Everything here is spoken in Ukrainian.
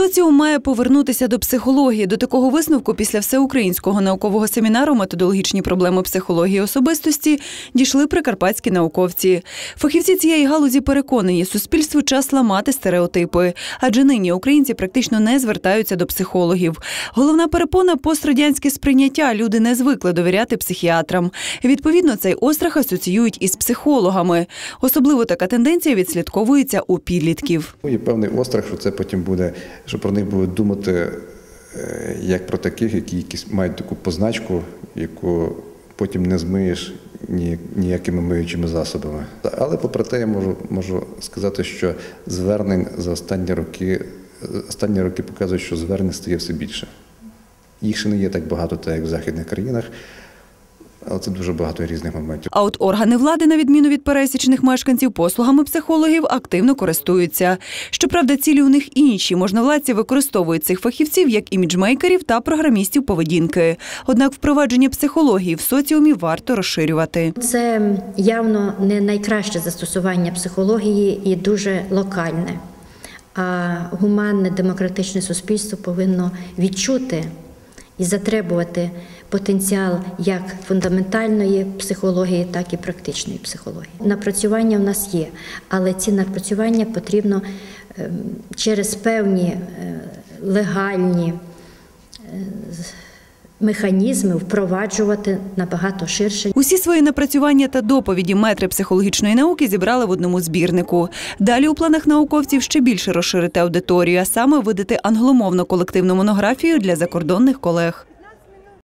Соціум має повернутися до психології. До такого висновку після всеукраїнського наукового семінару методологічні проблеми психології особистості дійшли прикарпатські науковці. Фахівці цієї галузі переконані, суспільству час ламати стереотипи, адже нині українці практично не звертаються до психологів. Головна перепона пострадянське сприйняття. Люди не звикли довіряти психіатрам. Відповідно, цей острах асоціюють із психологами. Особливо така тенденція відслідковується у підлітків. Ну, Є певний острах, що це потім буде, що про них будуть думати е, як про таких, які якісь мають таку позначку, яку потім не змиєш ніякими миючими засобами. Але попри те, я можу, можу сказати, що звернень за останні роки, останні роки показують, що звернень стає все більше. Їх ще не є так багато, так як в західних країнах, але це дуже багато різних моментів. А от органи влади, на відміну від пересічних мешканців, послугами психологів активно користуються. Щоправда, цілі у них інші. Можновладці використовують цих фахівців як іміджмейкерів та програмістів поведінки. Однак впровадження психології в соціумі варто розширювати. Це явно не найкраще застосування психології і дуже локальне. А гуманне демократичне суспільство повинно відчути і затребувати потенціал як фундаментальної психології, так і практичної психології. Напрацювання в нас є, але ці напрацювання потрібно ем, через певні е, легальні механізми впроваджувати набагато ширше, Усі свої напрацювання та доповіді метри психологічної науки зібрали в одному збірнику. Далі у планах науковців ще більше розширити аудиторію, а саме видати англомовну колективну монографію для закордонних колег.